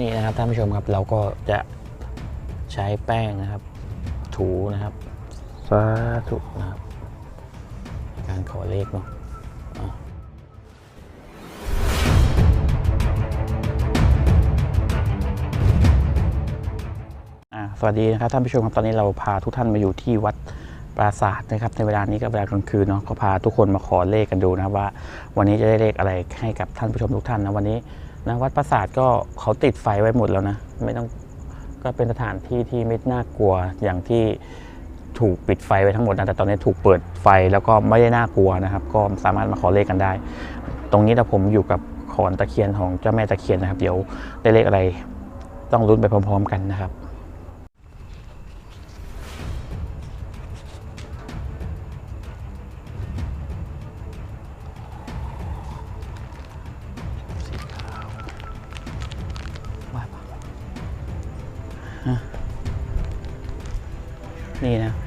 นี่นะครับท่านผู้ชมครับเราก็จะใช้แป้งนะครับ ถูนะครับสาธุนะครับในการขอเลขเนาะอะอะสวัสดีนะครับท่านผู้ชมครับตอนนี้เราพาทุกท่านมาอยู่ที่วัดปราสาทนะครับในเวลานี้ก็เวลากลางคืนเนาะก็พาทุกคนมาขอเลขกันดูนะครับว่า วันนี้จะได้เลขอะไรให้กับท่านผู้ชมทุกท่านนะวันนี้ นะวัดปราสาทก็เขาติดไฟไว้หมดแล้วนะ ไม่ต้องก็เป็นสถานที่ที่ไม่น่ากลัวอย่างที่ถูกปิดไฟไว้ทั้งหมดนะแต่ตอนนี้ถูกเปิดไฟแล้วก็ไม่ได้น่ากลัวนะครับ ก็สามารถมาขอเลขกันได้ ตรงนี้เราผมอยู่กับขอนตะเคียนของเจ้าแม่ตะเคียนนะครับ เดี๋ยวได้เลขอะไรต้องลุ้นไปพร้อม ๆ กันนะครับ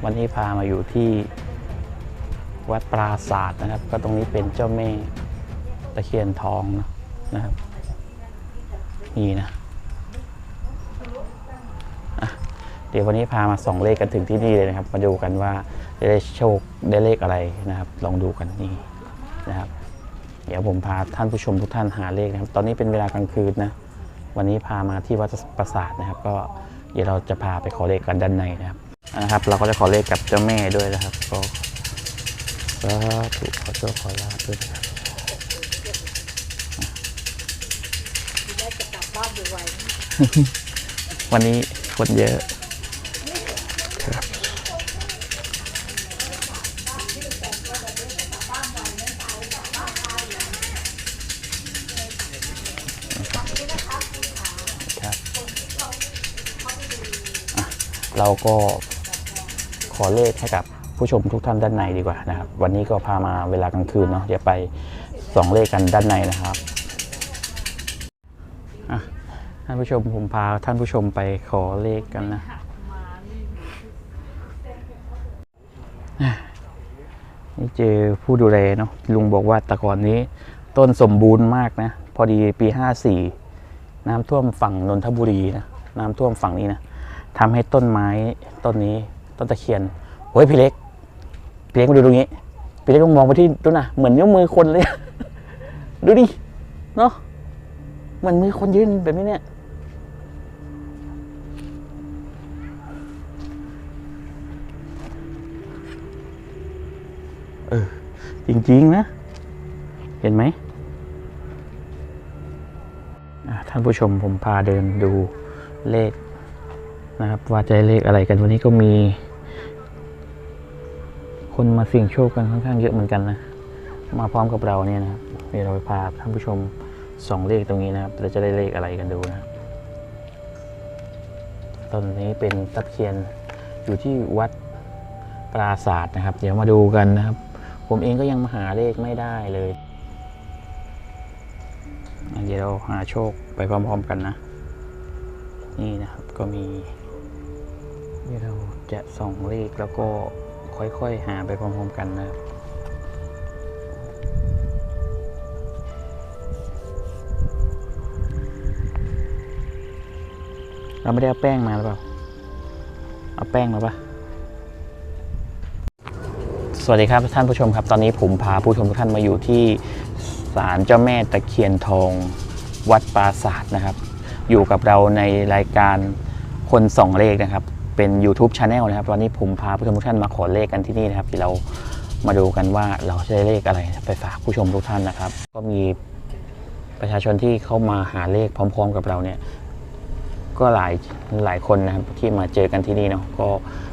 วันนี้พามาอยู่ที่วัดปราศาสตร์นะครับ ก็ตรงนี้เป็นเจ้าแม่ตะเคียนทองนะนะครับ นี่นะะเดี๋ยววันนี้พามาส่องเลขกันถึงที่นี่เลยนะครับ มาดูกันว่าจะได้โชคได้เลขอะไรนะครับ ลองดูกันนี่นะครับ เดี๋ยวผมพาท่านผู้ชมทุกท่านหาเลขนะครับ ตอนนี้เป็นเวลากลางคืนนะ วันนี้พามาที่วัดปราสาทนะครับ ก็เดี๋ยวเราจะพาไปขอเลขกันด้านในนะครับ นะครับ เราก็จะขอเลขกับเจ้าแม่ด้วยนะครับก็สาธุขอโชคขอลาภด้วยนะครับได้จะกลับบ้านไววันนี้คนเยอะครับครับเราก็ ขอเลขให้กับผู้ชมทุกท่านด้านในดีกว่านะครับ วันนี้ก็พามาเวลากลางคืนเนาะเดี๋ยวไปสองเลขกันด้านในนะครับท่านผู้ชมผมพาท่านผู้ชมไปขอเลขกันนะนี่เจอผู้ดูแลเนาะลุงบอกว่าแต่ก่อนนี้ ต้นสมบูรณ์มากนะ พอดีปี 54 น้ำท่วมฝั่งนนทบุรีนะ น้ำท่วมฝั่งนี้นะทำให้ต้นไม้ต้นนี้ ต้นตะเคียนโอ้ยพี่เล็กพี่เล็กมาดูตรงนี้พี่เล็กมองไปที่ต้นน่ะเหมือนนิ้วมือคนเลย ดูดิเนาะเหมือนมือคนยืนแบบนี้เนี่ยเออจริงๆนะ เห็นไหมท่านผู้ชมผมพาเดินดูเลขนะครับว่าจเลขอะไรกันวันนี้ก็มี คนมาเสี่ยงโชคกันค่อนข้างเยอะเหมือนกันนะ มาพร้อมกับเราเนี่ยนะครับเดี๋ยวเราไปพาท่านผู้ชมส่องเลขตรงนี้นะครับเราจะได้เลขอะไรกันดูนะตอนนี้เป็นตะเคียนอยู่ที่วัดปราศาสตร์นะครับ เดี๋ยวมาดูกันนะครับ ผมเองก็ยังมาหาเลขไม่ได้เลยเดี๋ยวเราหาโชคไปพร้อมๆกันนะ นี่นะครับก็มีเดี๋ยวเราจะส่องเลขแล้วก็ ค่อย ๆ หาไปพร้อมๆกันนะครับเราไม่ได้เอาแป้งมาหรือเปล่า เอาแป้งมาปะสวัสดีครับท่านผู้ชมครับ ตอนนี้ผมพาผู้ชมทุกท่านมาอยู่ที่ศาลเจ้าแม่ตะเคียนทองวัดปราศาสตร์นะครับ อยู่กับเราในรายการคนส่องเลขนะครับ เป็น YouTube Channel นะครับวันนี้ผมพาผู้ชมทุกท่านมาขอเลขกันที่นี่นะครับ ที่เรามาดูกันว่าเราจะได้เลขอะไรไปฝากผู้ชมทุกท่านนะครับ ก็มีประชาชนที่เข้ามาหาเลขพร้อม ๆ กับเราเนี่ยก็หลายหลายคนนะครับที่มาเจอกันที่นี่เนาะก็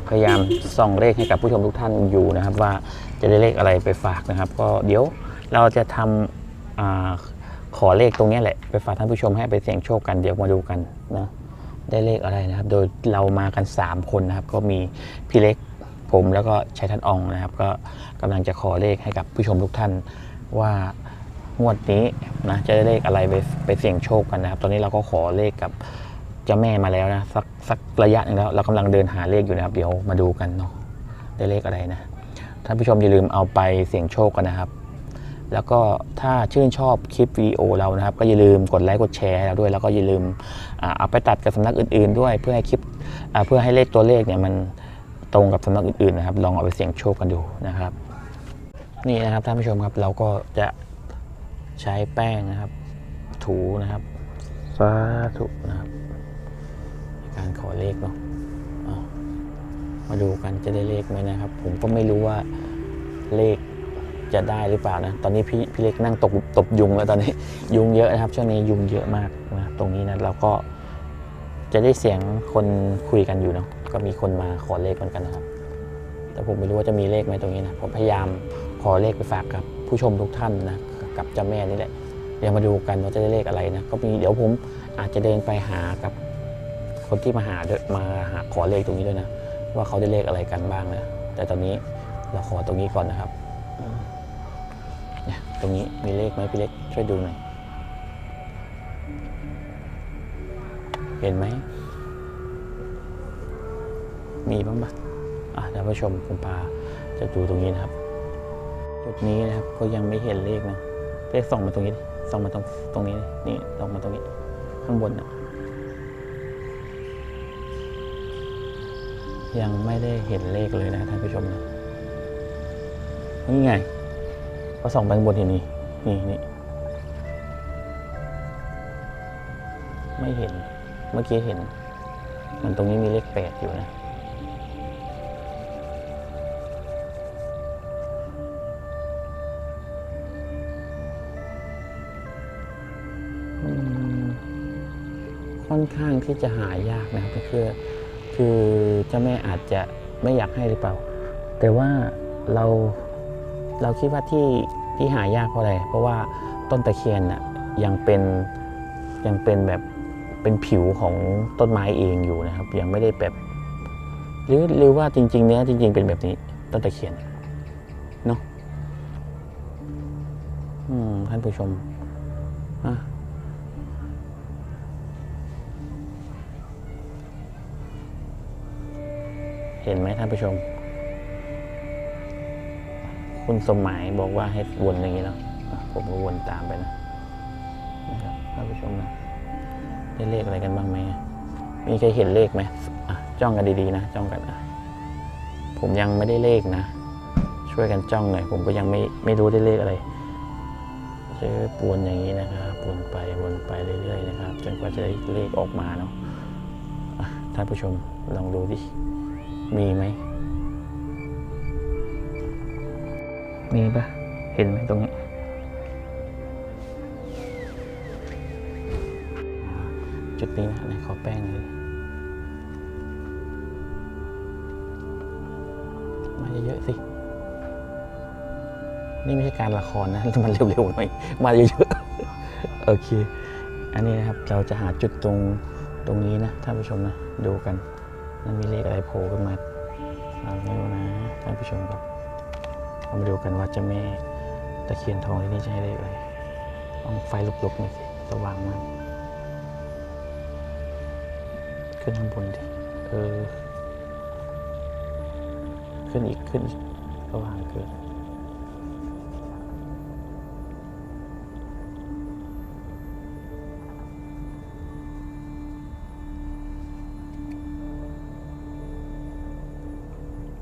พยายามส่องเลขให้กับผู้ชมทุกท่านอยู่นะครับ ว่าจะได้เลขอะไรไปฝากนะครับ ก็เดี๋ยวเราจะทำอาขอเลขตรงนี้แหละ ไปฝากท่านผู้ชมให้ไปเสี่ยงโชคกันเดี๋ยวมาดูกันนะ ได้เลขอะไรนะครับ โดยเรามากัน 3 คนนะครับ ก็มีพี่เล็กผมแล้วก็ชัยทันอองนะครับ ก็กำลังจะขอเลขให้กับผู้ชมทุกท่านว่างวดนี้นะจะได้เลขอะไรไปไปเสี่ยงโชคกันนะครับ ตอนนี้เราก็ขอเลขกับเจ้าแม่มาแล้วนะสักสักระยะหนึงแล้วเรากำลังเดินหาเลขอยู่นะครับ เดี๋ยวมาดูกันเนาะได้เลขอะไรนะท่านผู้ชมอย่าลืมเอาไปเสี่ยงโชคกันนะครับ แล้วก็ถ้าชื่นชอบคลิปวิดีโอเรานะครับ ก็อย่าลืมกดไลค์กดแชร์ให้เราด้วย แล้วก็อย่าลืมอ่าเอาไปตัดกับสำนักอื่น ๆ ด้วย เพื่อให้คลิปอ่าเพื่อให้เลขตัวเลขเนี่ยมันตรงกับสำนักอื่น ๆ นะครับ ลองเอาไปเสี่ยงโชคกันดูนะครับ นี่นะครับท่านผู้ชมครับเราก็จะใช้แป้งนะครับ ถูนะครับสาธุนะครับในการขอเลขเนาะอะมาดูกันจะได้เลขไหมนะครับ ผมก็ไม่รู้ว่าเลข จะได้หรือเปล่านะ ตอนนี้พี่พี่เล็กนั่งตกตบยุงแล้วตอนนี้ยุงเยอะนะครับ ช่วงนี้ยุงเยอะมากนะตรงนี้นะเราก็จะได้เสียงคนคุยกันอยู่เนาะก็มีคนมาขอเลขเหมือนกันนะครับ แต่ผมไม่รู้ว่าจะมีเลขไหมตรงนี้นะผมพยายามขอเลขไปฝากกับผู้ชมทุกท่านนะกับเจ้าแม่นี่แหละเดี๋ยวมาดูกันว่าจะได้เลขอะไรนะก็มีเดี๋ยวผมอาจจะเดินไปหากับคนที่มาหาด้วยมาหาขอเลขตรงนี้ด้วยนะ ว่าเขาได้เลขอะไรกันบ้างนะแต่ตอนนี้เราขอตรงนี้ก่อนนะครับ รงนี้มีเลขไหมพี่เล็กช่วยดูหน่อย เห็นไหม มีบ้างปะอะท่านผู้ชมผมพาจะดูตรงนี้นะครับ จุดนี้นะครับก็ยังไม่เห็นเลขนะเลขส่องมาตรงนี้ส่องมาตรงตรงนี้นี่ส่องมาตรงนี้ ข้างบนนะยังไม่ได้เห็นเลขเลยนะท่านผู้ชมนะนี่ไง ก็ส่องไปข้างบนเห็นนี่นี่นี่ไม่เห็นเมื่อกี้เห็น มันตรงนี้มีเลขแปดอยู่นะค่อนข้างที่จะหายากนะครับคือคือเจ้าแม่อาจจะไม่อยากให้หรือเปล่า แต่ว่าเรา เราคิดว่าที่ที่หายากเพราะอะไร เพราะว่าต้นตะเคียนน่ะยังเป็นยังเป็นแบบเป็นผิวของต้นไม้เองอยู่นะครับ ยังไม่ได้แบบหรือหรือว่าจริง ๆ เนี้ยจริง ๆ เป็นแบบนี้ต้นตะเคียนเนาะท่านผู้ชมอะเห็นไหมท่านผู้ชม คุณสมหมายบอกว่าให้วนอย่างนี้เนาะผมก็วนตามไปนะนะครับท่านผู้ชมนะได้เลขอะไรกันบ้างไหมมีใครเห็นเลขไหมจ้องกันดีๆนะจ้องกันอะผมยังไม่ได้เลขนะ ช่วยกันจ้องหน่อยผมก็ยังไม่ไม่รู้ได้เลขอะไรเจอปวนอย่างนี้นะครับปวนไปวนไปเรื่อยๆนะครับจนกว่าจะได้เลขออกมาเนาะท่านผู้ชมลองดูดิมีไหม มีปะเห็นไหมตรงนี้ จุดนี้นะไหนขอแป้งเลยมาเยอะๆสิ นี่ไม่ใช่การละครนะ มันเร็วๆหน่อย มาเยอะๆ โอเค อันนี้นะครับ เราจะหาจุดตรงตรงนี้นะ ท่านผู้ชมนะ ดูกัน มันมีเลขอะไรโผล่ขึ้นมาเอาไม่รู้นะ ท่านผู้ชมครับ เรามาดูกันว่าจะแม่ตะเคียนทองที่นี่จะให้เลขอะไรต้องไฟลุกๆหน่อยสิสว่างมาก ขึ้นข้างบนดิเออ ขึ้นอีกขึ้นอีกสว่างเกิน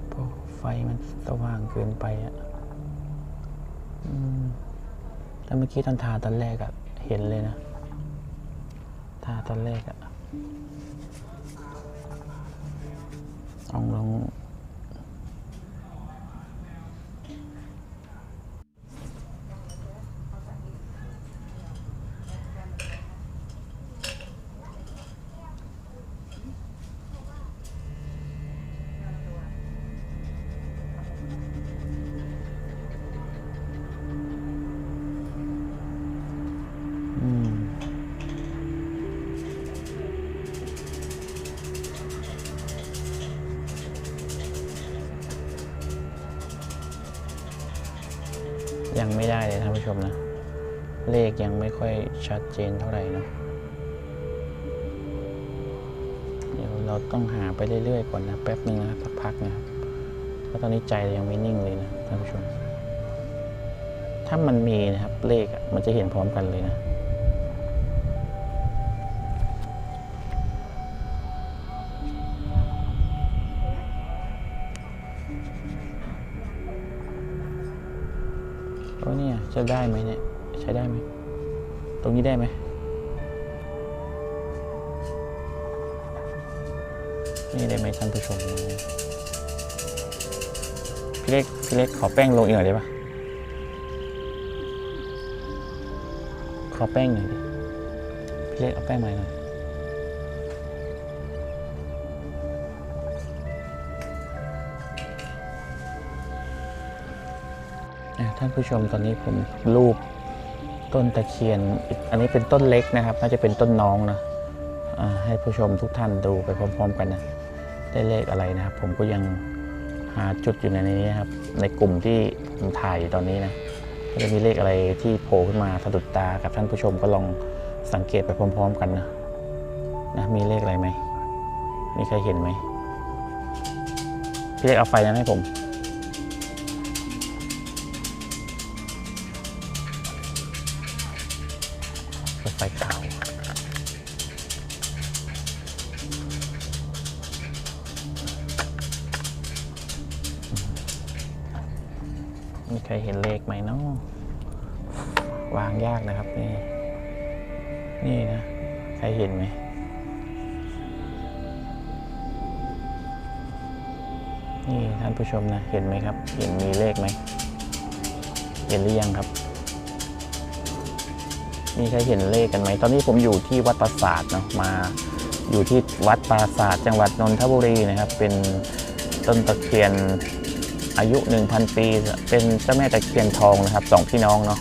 เพราะไฟมันสว่างเกินไปอะ แต่เมื่อกี้ตอนทาตอนแรกอะเห็นเลยนะ ทาตอนแรกอะ ยังไม่ได้เลยท่านผู้ชมนะ เลขยังไม่ค่อยชัดเจนเท่าไหร่นะเดี๋ยวเราต้องหาไปเรื่อยๆก่อนนะแป๊บนึงนะสักพักนะครับเพราะตอนนี้ใจยังไม่นิ่งเลยนะท่านผู้ชม ถ้ามันมีนะครับเลขมันจะเห็นพร้อมกันเลยนะ จะได้ไหมเนี่ย ใช้ได้ไหม ตรงนี้ได้ไหมนี่ได้ไหมท่านผู้ชมพี่เล็กพี่เล็กขอแป้งลงอีกหน่อยได้ปะขอแป้งหน่อยดิพี่เล็กเอาแป้งมาหน่อย อะท่านผู้ชมตอนนี้ผมรูปต้นตะเคียน อันนี้เป็นต้นเล็กนะครับ น่าจะเป็นต้นน้องนะให้ผู้ชมทุกท่านดูไปพร้อม ๆ กันนะ ได้เลขอะไรนะครับ ผมก็ยังหาจุดอยู่ในนี้นครับ ในกลุ่มที่ผมถ่ายอยู่ตอนนี้นะก็จะมีเลขอะไรที่โผล่ขึ้นมาสะดุดตากับท่านผู้ชมก็ลองสังเกตไปพร้อม ๆ กันนะนะมีเลขอะไรไหมมีใครเห็นไหมพี่เล็กเอาไฟนั้นให้ผม วางยากนะครับ นี่ นี่นะ ใครเห็นไหมนี่ท่านผู้ชมนะ เห็นไหมครับ เห็นมีเลขไหม เห็นหรือยังครับ มีใครเห็นเลขกันไหม ตอนนี้ผมอยู่ที่วัดปราสาทเนาะ มาอยู่ที่วัดปราสาทจังหวัดนนทบุรีนะครับ เป็นต้นตะเคียน อายุ 1,000 ปี เป็นเจ้าแม่ตะเคียนทองนะครับสองพี่น้องเนาะ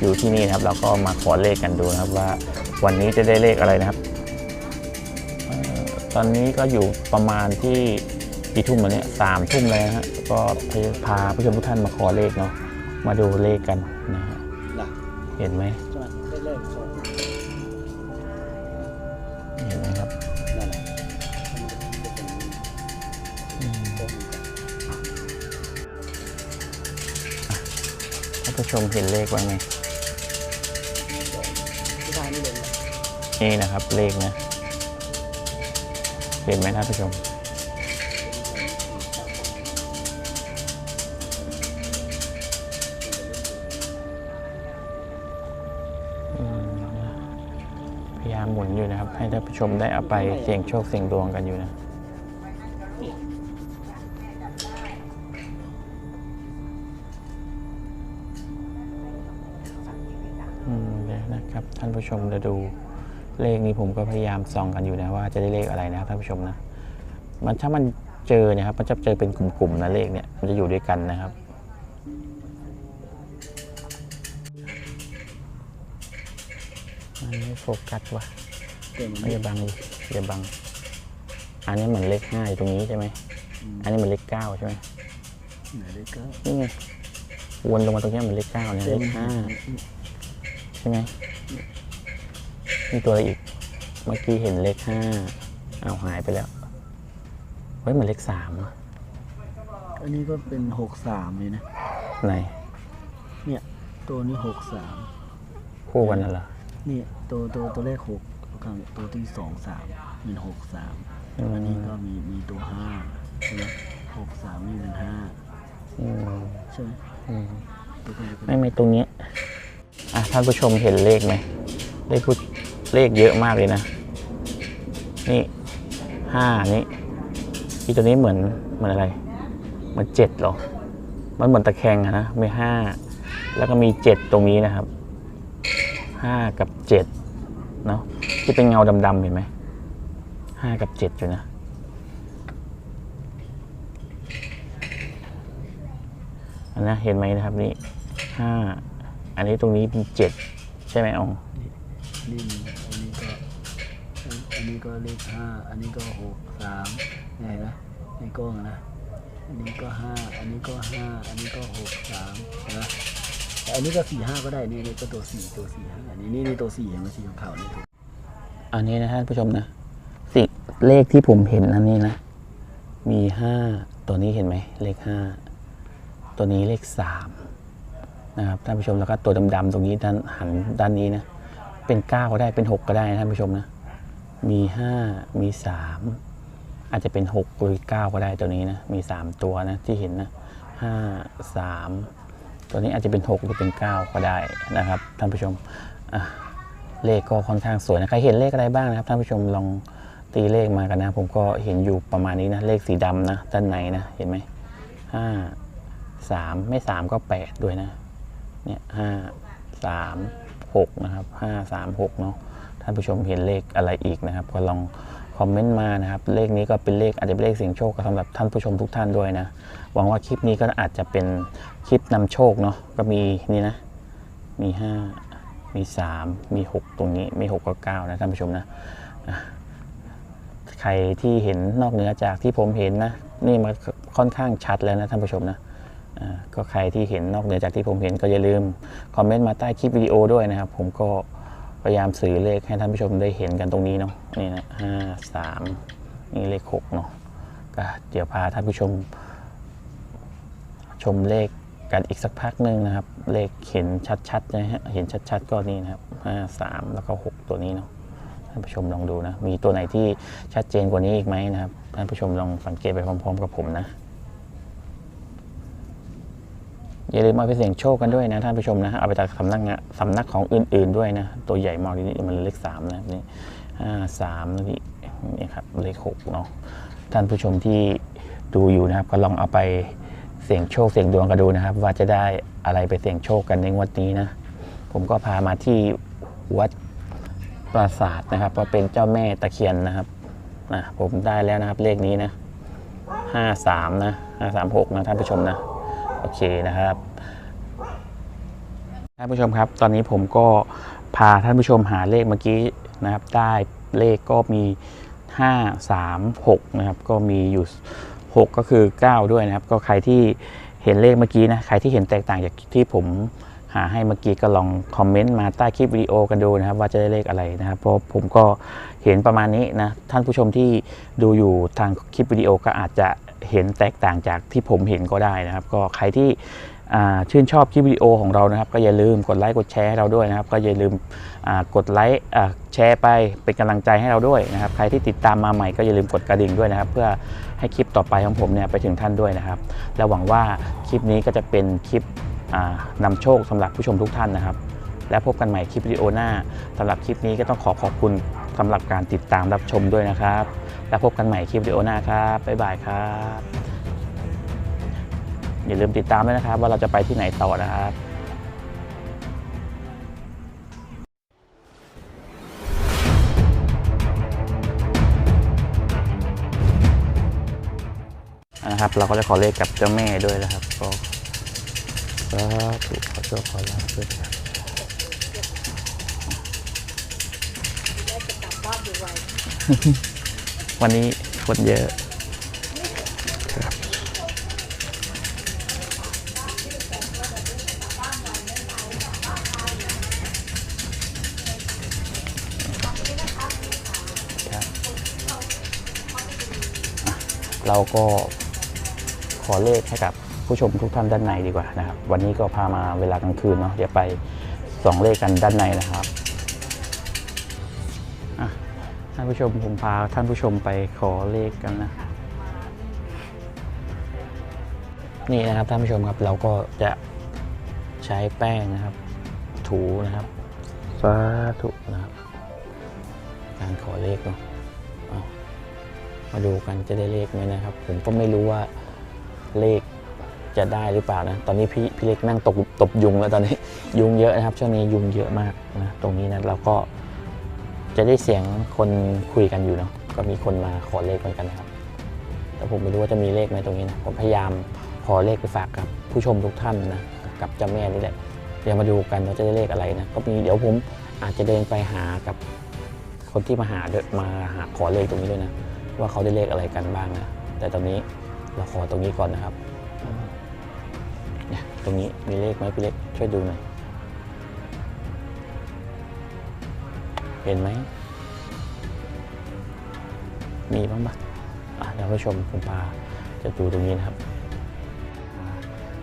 อยู่ที่นี่นะครับเราก็มาขอเลขกันดูนะครับว่าวันนี้จะได้เลขอะไรนะครับเอ่อตอนนี้ก็อยู่ประมาณที่กี่ทุ่มแล้วเนี่ยสามทุ่มเลยนะฮะก็พาผู้ชมทุกท่านมาขอเลขเนาะมาดูเลขกันนะฮะล่ะเห็นไหมานผู้ชมเห็นเลขว่าไงที่ทางนี้เลยนะนี่นะครับเลขนะ เห็นไหมท่านผู้ชมอืมพยายามหมุนอยู่นะครับ ให้ท่านผู้ชมได้เอาไปเสี่ยงโชคเสี่ยงดวงกันอยู่นะ มจะดูเลขนี้ผมก็พยายามส่องกันอยู่นะว่าจะได้เลขอะไรนะครับท่านผู้ชมนะมันถ้ามันเจอเนะครับมันจะเจอเป็นกลุ่มๆนะเลขเนี่ยมันจะอยู่ด้วยกันนะครับอันนี้โฟกัสว่ะเต็มไม่อย่าบังดิอย่าบัง อันนี้เหมือนเลขห้าอยู่ตรงนี้ใช่ไหมอันนี้เหมือนเลขเก้าใช่ไหมไหนเลยก็นี่ไงวนลงมาตรงนี้เหมือนเลขเก้าเนี่ยเลขห้าใช่ไหม มีตัวอะไรอีก เมื่อกี้เห็นเลขห้าเอาหายไปแล้ว เฮ้ยเหมือนเลขสามอะอันนี้ก็เป็นหกสามเลยนะ ไหน เนี่ย ตัวนี้หกสามคู่กันน่ะเหรอเนี่ยตัวตัวตัวแรกหกข้างตัวที่สองสามเป็นหกสามอืมอันนี้ก็มีมีตัวห้าใช่ไหมหกสามนี่เป็นห้าอืมใช่ไหมอืมตัวนี้เป็น ไม่ไม่ตรงเนี้ยอะท่านผู้ชมเห็นเลขไหมเลขพูด เลขเยอะมากเลยนะ นี่ห้านี่ที่ตัวนี้เหมือนเหมือนอะไร เหมือนเจ็ดหรอ มันเหมือนตะแคงอะนะมีห้าแล้วก็มีเจ็ดตรงนี้นะครับห้ากับเจ็ดเนาะที่เป็นเงาดำๆเห็นไหมห้ากับเจ็ดอยู่นะอันนะเห็นไหมนะครับนี่ห้าอันนี้ตรงนี้เป็นเจ็ดใช่ไหมองนี่ อันนี้ก็เลขห้าอันนี้ก็หกสามเนี่ยเห็นไหมในกล้องนะ อันนี้ก็ห้าอันนี้ก็ห้าอันนี้ก็หกสามนไหมแต่อันนี้ก็สี่ห้าก็ได้นี่นี่ก็ตัวสี่ตัวสี่ห้าอันนี้นี่นี่ตัวสี่เห็นไหมสีขาวนี่ตัวอันนี้นะท่านผู้ชมนะสิ่งเลขที่ผมเห็นอันนี้นะ มีห้าตัวนี้เห็นไหมเลขห้าตัวนี้เลขสามนะครับท่านผู้ชมแล้วก็ตัวดำๆตรงนี้ด้านหันด้านนี้นะเป็น9ก็ได้เป็น6ก็ได้นะท่านผู้ชมนะ มี 5 มี 3 อาจจะเป็น 6 หรือ 9 ก็ได้ตัวนี้นะ มี 3 ตัวนะที่เห็นนะ 5 3 ตัวนี้อาจจะเป็น 6 หรือเป็น 9 ก็ได้นะครับท่านผู้ชมเลขก็ค่อนข้างสวยนะใครเห็นเลขอะไรบ้างนะครับท่านผู้ชมลองตีเลขมากันนะ ผมก็เห็นอยู่ประมาณนี้นะเลขสีดำนะด้านในนะเห็นไหมห้าสามไม่สามก็แปดด้วยนะเนี่ยห้าสามหกนะครับห้าสามหกเนาะ ท่านผู้ชมเห็นเลขอะไรอีกนะครับ ก็ลองคอมเมนต์มานะครับ เลขนี้ก็เป็นเลขอาจจะเป็นเลขเสียงโชคสำหรับท่านผู้ชมทุกท่านด้วยนะหวังว่าคลิปนี้ก็อาจจะเป็นคลิปนำโชคเนาะก็มีนี่นะมีห้ามีสามมีหกตรงนี้มีหกกับเก้านะท่านผู้ชมนะใครที่เห็นนอกเหนือจากที่ผมเห็นนะนี่มันค่อนข้างชัดแล้วนะท่านผู้ชมนะก็ใครที่เห็นนอกเหนือจากที่ผมเห็นก็อย่าลืมคอมเมนต์มาใต้คลิปวิดีโอด้วยนะครับ ผมก็ พยายามสื่อเลขให้ท่านผู้ชมได้เห็นกันตรงนี้เนาะนี่นะห้าสามนี่เลขหกเนาะก็เดี๋ยวพาท่านผู้ชม ชมเลขกันอีกสักพักหนึ่งนะครับ เลขเห็นชัดๆนะฮะเห็นชัดๆก็นี่นะครับห้าสามแล้วก็หกตัวนี้เนาะท่านผู้ชมลองดูนะ มีตัวไหนที่ชัดเจนกว่านี้อีกไหมนะครับ ท่านผู้ชมลองสังเกตไปพร้อม ๆ กับผมนะ อย่าลืมเอาไปเสี่ยงโชคกันด้วยนะท่านผู้ชมนะเอาไปจากสำนักงานสำนักของอื่น ๆด้วยนะ ตัวใหญ่มากนี่มันเลขสามนะนี่ห้าสามนี่นี่ครับเลขหกเนาะท่านผู้ชมที่ดูอยู่นะครับ ก็ลองเอาไปเสี่ยงโชคเสี่ยงดวงกันดูนะครับ ว่าจะได้อะไรไปเสี่ยงโชคกันในงวดนี้นะ ผมก็พามาที่วัดปราสาทนะครับว่าเป็นเจ้าแม่ตะเคียนนะครับนะผมได้แล้วนะครับเลขนี้นะห้าสามนะห้าสามหกนะท่านผู้ชมนะ โอเคนะครับท่านผู้ชมครับ ตอนนี้ผมก็พาท่านผู้ชมหาเลขเมื่อกี้นะครับ ได้เลขก็มี 5 3 6 นะครับ ก็มีอยู่ 6 ก็คือ 9 ด้วยนะครับ ก็ใครที่เห็นเลขเมื่อกี้นะ ใครที่เห็นแตกต่างจากที่ผมหาให้เมื่อกี้ก็ลองคอมเมนต์มาใต้คลิปวิดีโอกันดูนะครับ ว่าจะได้เลขอะไรนะครับ เพราะผมก็เห็นประมาณนี้นะ ท่านผู้ชมที่ดูอยู่ทางคลิปวิดีโอก็อาจจะ เห็นแตกต่างจากที่ผมเห็นก็ได้นะครับ ก็ใครที่ชื่นชอบคลิปวิดีโอของเรานะครับ ก็อย่าลืมกดไลค์กดแชร์ให้เราด้วยนะครับ ก็อย่าลืมกดไลค์แชร์ไปเป็นกำลังใจให้เราด้วยนะครับ ใครที่ติดตามมาใหม่ก็อย่าลืมกดกระดิ่งด้วยนะครับ เพื่อให้คลิปต่อไปของผมเนี่ยไปถึงท่านด้วยนะครับ และหวังว่าคลิปนี้ก็จะเป็นคลิปอ่านำโชคสำหรับผู้ชมทุกท่านนะครับ และพบกันใหม่คลิปวิดีโอหน้าสำหรับคลิปนี้ก็ต้องขอขอบคุณสำหรับการติดตามรับชมด้วยนะครับ แล้วพบกันใหม่คลิปวิดีโอหน้าครับ บ๊ายบายครับ อย่าลืมติดตามด้วยนะครับ ว่าเราจะไปที่ไหนต่อนะครับนะครับเราก็จะขอเลขกับเจ้าแม่ด้วยนะครับก็สาธุขอโชคขอลาภด้วยครับได้จะกลับบ้านไว วันนี้คนเยอะครับครับเราก็ขอเลขให้กับผู้ชมทุกท่านด้านในดีกว่านะครับ วันนี้ก็พามาเวลากลางคืนเนาะเดี๋ยวไปสองเลขกันด้านในนะครับานผู้ชมผมพาท่านผู้ชมไปขอเลขกันนะ นี่นะครับท่านผู้ชมครับเราก็จะใช้แป้งนะครับ ถูนะครับสาธุนะครับ การขอเลขเนาะเอามาดูกันจะได้เลขไหมนะครับ ผมก็ไม่รู้ว่าเลขจะได้หรือเปล่านะ ตอนนี้พี่พี่เล็กนั่งตกตบยุงแล้วตอนนี้ยุงเยอะนะครับช่วงนี้ยุงเยอะมากนะตรงนี้นะเราก็ จะได้เสียงคนคุยกันอยู่เนาะก็มีคนมาขอเลขเหมือนกันนะครับ แต่ผมไม่รู้ว่าจะมีเลขไหมตรงนี้นะผมพยายามขอเลขไปฝากกับผู้ชมทุกท่านนะกับเจ้าแม่นี่แหละเดี๋ยวมาดูกันว่าจะได้เลขอะไรนะก็มีเดี๋ยวผมอาจจะเดินไปหากับคนที่มาหาด้วยมาหาขอเลขตรงนี้ด้วยนะ ว่าเขาได้เลขอะไรกันบ้างนะแต่ตอนนี้เราขอตรงนี้ก่อนนะครับเนี่ยตรงนี้มีเลขไหมพี่เล็กช่วยดูหน่อย เห็นไหม มีบ้างปะอะเดี๋ยวผู้ชมผมพาจะดูตรงนี้นะครับ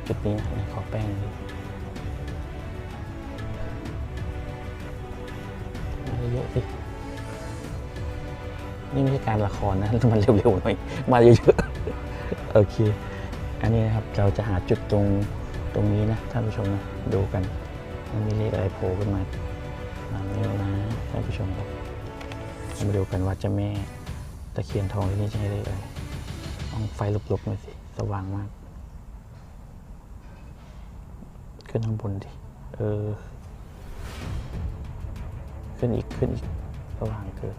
จุดนี้นะขอแป้งมาเยอะสินี่ไม่ใช่การละครนะ มันเร็วๆหน่อย มาเยอะๆ โอเค อันนี้นะครับ เราจะหาจุดตรงตรงนี้นะท่านผู้ชมนะ ดูกัน มันมีเลขอะไรโผล่ขึ้นมามาเร็วนะ ท่านผู้ชมครับมาดูกันว่าจะแม่ตะเคียนทองที่นี่จะให้ได้อะไรลองไฟลุกๆหน่อยสิ สว่างมาก ขึ้นข้างบนดิ เออ ขึ้นอีกขึ้นอีก สว่างเกิน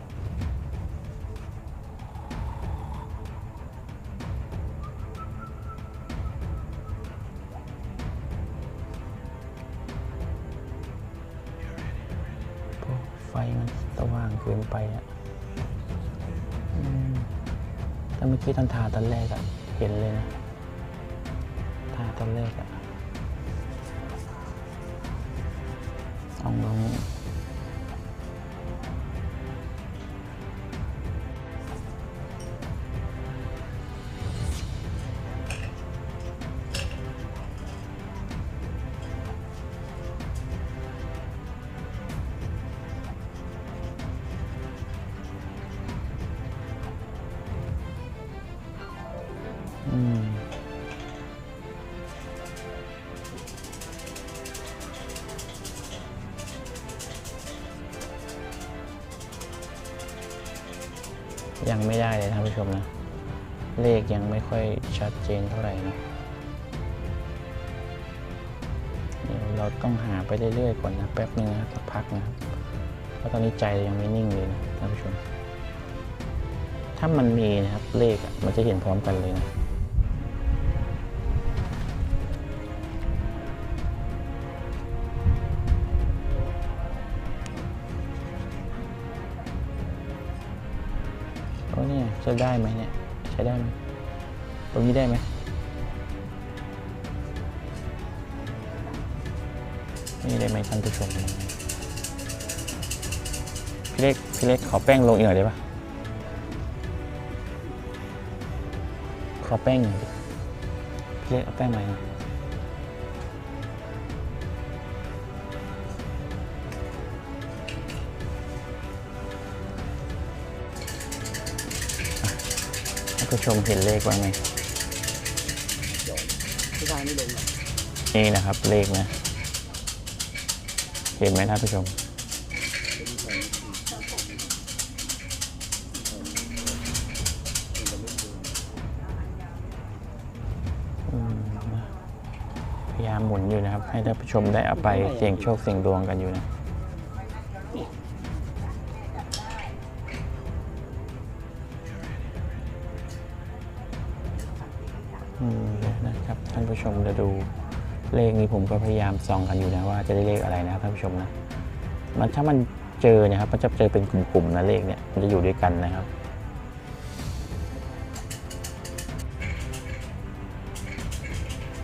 กินไปอะอืมแต่เมื่อกี้ตอนทาตอนแรกอะเห็นเลยนะทาตอนแรกอะลองลอง ยังไม่ได้เลยท่านผู้ชมนะ เลขยังไม่ค่อยชัดเจนเท่าไหร่นะเดี๋ยวเราต้องหาไปเรื่อยๆก่อนนะแป๊บนึงนะสักพักนะครับเพราะตอนนี้ใจยังไม่นิ่งเลยนะท่านผู้ชม ถ้ามันมีนะครับเลขมันจะเห็นพร้อมกันเลยนะ โอ้เนี่ยจะได้ไหมเนี่ยใช้ได้ไหมตรงนี้ได้ไหมนี่ได้ไหมท่านผู้ชมพี่เล็กพี่เล็กขอแป้งลงอีกหน่อยได้ปะขอแป้งหน่อยพี่เล็กเอาแป้งมาหน่อย ผู้ชมเห็นเลขว่าไงที่ทางไม่ลงหรอกนี่นะครับเลขนะ เห็นไหมท่านผู้ชม พยายามหมุนอยู่นะครับ ให้ท่านผู้ชมได้เอาไปเสี่ยงโชคเสี่ยงดวงกันอยู่นะ ผู้ชมจะดูเลขนี้ผมก็พยายามส่องกันอยู่นะว่าจะได้เลขอะไรนะครับท่านผู้ชมนะ มันถ้ามันเจอเนะครับมันจะเจอเป็นกลุ่มๆนะเลขเนี่ยมันจะอยู่ด้วยกันนะครับ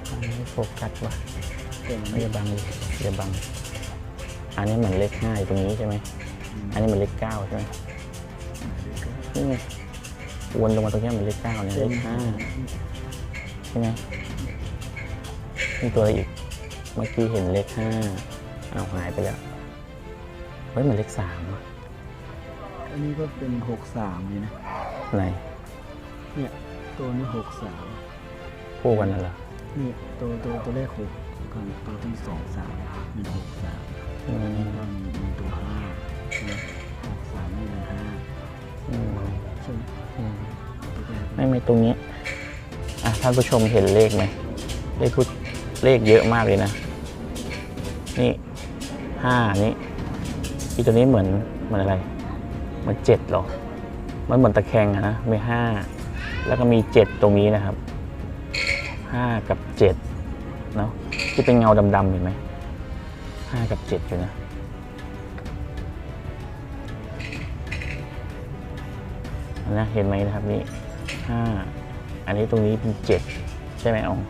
อันนี้โฟกัสว่ะเต็มไม่จะบังดิอย่าบัง อันนี้เหมือนเลขห้าตรงนี้ใช่ไหมอันนี้เหมือนเลขเก้าใช่ไหมนี่ไงวนลงมาตรงนี้เหมือนเลขเก้าเนี่ยเลขห้าใช่ไหม มีตัวอะไรอีก เมื่อกี้เห็นเลขห้าเอาวหายไปแล้ว เฮ้ยเหมือนเลขสามอะอันนี้ก็เป็นหกสามเลยนะ ไหนเนี่ยตัวนี้หกสามคู่กันน่ะเหรอนี่ตัวตัวตัวแรกหกกับตัวที่สองสามเป็นหกสามอืมนี่ก็มีมีตัวห้าใช่ไหมหกสามนี่เป็นห้าอืมใช่ไหมอืมตัวแรกไม่ไม่ตรงนี้ อะท่านผู้ชมเห็นเลขไหมเลขพูด เลขเยอะมากเลยนะ นี่ห้านี่อีตัวนี้เหมือนเหมือนอะไรเหมือนเจ็ดหรอ มันเหมือนตะแคงนะมีห้าแล้วก็มีเจ็ดตรงนี้นะครับห้ากับเจ็ดเนาะที่เป็นเงาดำๆเห็นไหมห้ากับเจ็ดอยู่นะนนะเห็นไหมนะครับนี่ห้าอันนี้ตรงนี้เป็นเจ็ดใช่ไหมอ๋อง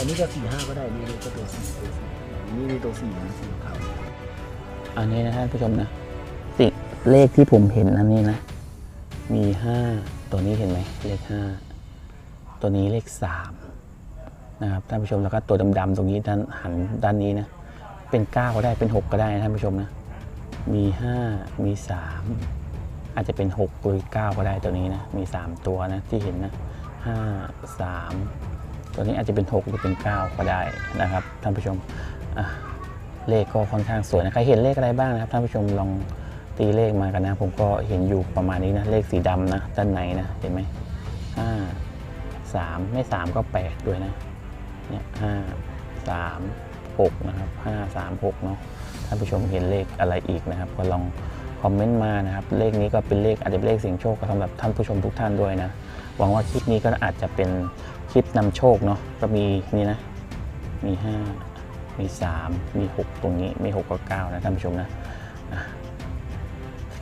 อันนี้ก็สี่ห้าก็ได้นี่ก็ตัวสี่ตัวสี่นี่มีตัวสี่นะสีขาวอันนี้นะท่านผู้ชมนะสิเลขที่ผมเห็นอันนี้นะ มีห้าตัวนี้เห็นไหมเลขห้าตัวนี้เลขสามนะครับท่านผู้ชมแล้วก็ตัวดำๆตรงนี้ด้านหันด้านนี้นะ เป็นเก้าก็ได้เป็นหกก็ได้นะท่านผู้ชมนะ มีห้ามีสามอาจจะเป็นหกหรือเก้าก็ได้ตัวนี้นะ มีสามตัวนะที่เห็นนะห้าสาม ตัวนี้อาจจะเป็นหกหรือเป็นเก้าก็ได้นะครับท่านผู้ชมเลขก็ค่อนข้างสวยนะใครเห็นเลขอะไรบ้างนะครับท่านผู้ชมลองตีเลขมากันนะ ผมก็เห็นอยู่ประมาณนี้นะเลขสีดำนะด้านในนะเห็นไหมห้าสามไม่สามก็แปดด้วยนะเนี่ยห้าสามหกนะครับห้าสามหกเนาะท่านผู้ชมเห็นเลขอะไรอีกนะครับ ก็ลองคอมเมนต์มานะครับ เลขนี้ก็เป็นเลขอาจจะเป็นเลขเสียงโชคสำหรับท่านผู้ชมทุกท่านด้วยนะหวังว่าคลิปนี้ก็อาจจะเป็น คลิปนำโชคเนาะก็มีนี่นะ มีห้ามีสามมีหกตรงนี้มีหกกับเก้านะท่านผู้ชมนะ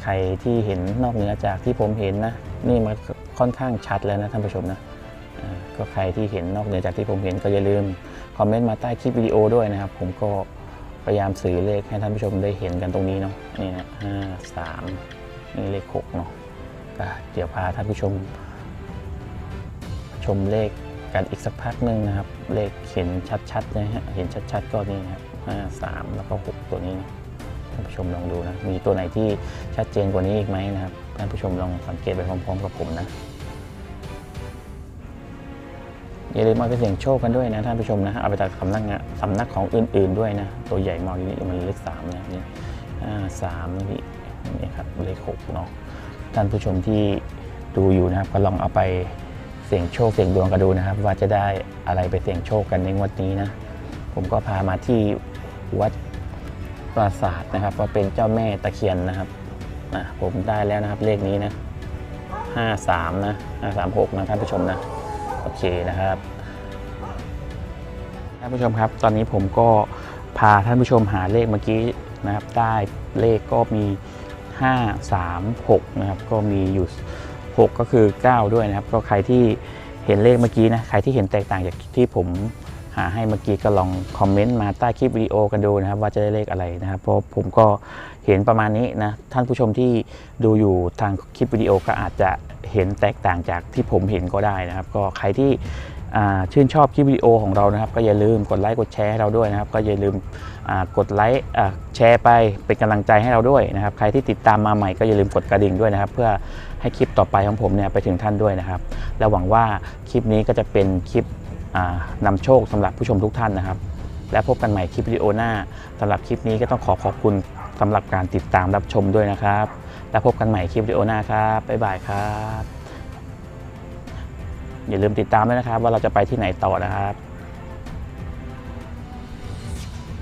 ใครที่เห็นนอกเหนือจากที่ผมเห็นนะ นี่มันค่อนข้างชัดแล้วนะท่านผู้ชมนะก็ใครที่เห็นนอกเหนือจากที่ผมเห็นก็อย่าลืมคอมเมนต์มาใต้คลิปวิดีโอด้วยนะครับ ผมก็พยายามสื่อเลขให้ท่านผู้ชมได้เห็นกันตรงนี้เนาะนี่นะห้าสามนี่เลขหกเนาะเดี๋ยวพาท่านผู้ชม ชมเลข กันอีกสักพักหนึ่งนะครับ เลขเห็นชัดๆนะฮะเห็นชัดๆก็นี่นะครับห้าสามแล้วก็หกตัวนี้นะท่านผู้ชมลองดูนะ มีตัวไหนที่ชัดเจนกว่านี้อีกไหมนะครับ ท่านผู้ชมลองสังเกตไปพร้อมๆกับผมนะอย่าลืมเอาไปเสี่ยงโชคกันด้วยนะท่านผู้ชมนะเอาไปจากสำนักงานสำนักของอื่น ๆด้วยนะ ตัวใหญ่มากนี่มันเลขสามนะนี่ห้าสามนี่นี่ครับเลขหกเนาะท่านผู้ชมที่ดูอยู่นะครับก็ลองเอาไป เสี่ยงโชคเสี่ยงดวงกันดูนะครับ ว่าจะได้อะไรไปเสี่ยงโชคกันในงวดนี้นะผมก็พามาที่วัดปราสาทนะครับ ว่าเป็นเจ้าแม่ตะเคียนนะครับอะผมได้แล้วนะครับเลขนี้นะ53นะ536นะท่านผู้ชมนะโอเคนะครับท่านผู้ชมครับ ตอนนี้ผมก็พาท่านผู้ชมหาเลขเมื่อกี้นะครับ ได้เลขก็มี 5 3 6 นะครับ ก็มีอยู่ 6 ก็คือ 9 ด้วยนะครับ ก็ใครที่เห็นเลขเมื่อกี้นะใครที่เห็นแตกต่างจากที่ผมหาให้เมื่อกี้ก็ลองคอมเมนต์มาใต้คลิปวิดีโอกันดูนะครับ ว่าจะได้เลขอะไรนะครับ เพราะผมก็เห็นประมาณนี้นะ ท่านผู้ชมที่ดูอยู่ทางคลิปวิดีโอก็อาจจะเห็นแตกต่างจากที่ผมเห็นก็ได้นะครับ ก็ใครที่ชื่นชอบคลิปวิดีโอของเรานะครับ ก็อย่าลืมกดไลค์กดแชร์ให้เราด้วยนะครับ ก็อย่าลืมกดไลค์แชร์ไปเป็นกำลังใจให้เราด้วยนะครับ ใครที่ติดตามมาใหม่ก็อย่าลืมกดกระดิ่งด้วยนะครับ เพื่อ ให้คลิปต่อไปของผมเนี่ยไปถึงท่านด้วยนะครับ และหวังว่าคลิปนี้ก็จะเป็นคลิปอ่านำโชคสำหรับผู้ชมทุกท่านนะครับ และพบกันใหม่คลิปวิดีโอหน้าสำหรับคลิปนี้ก็ต้องขอขอบคุณสำหรับการติดตามรับชมด้วยนะครับ และพบกันใหม่คลิปวิดีโอหน้าครับบ๊ายบายครับอย่าลืมติดตามด้วยนะครับ ว่าเราจะไปที่ไหนต่อนะครับ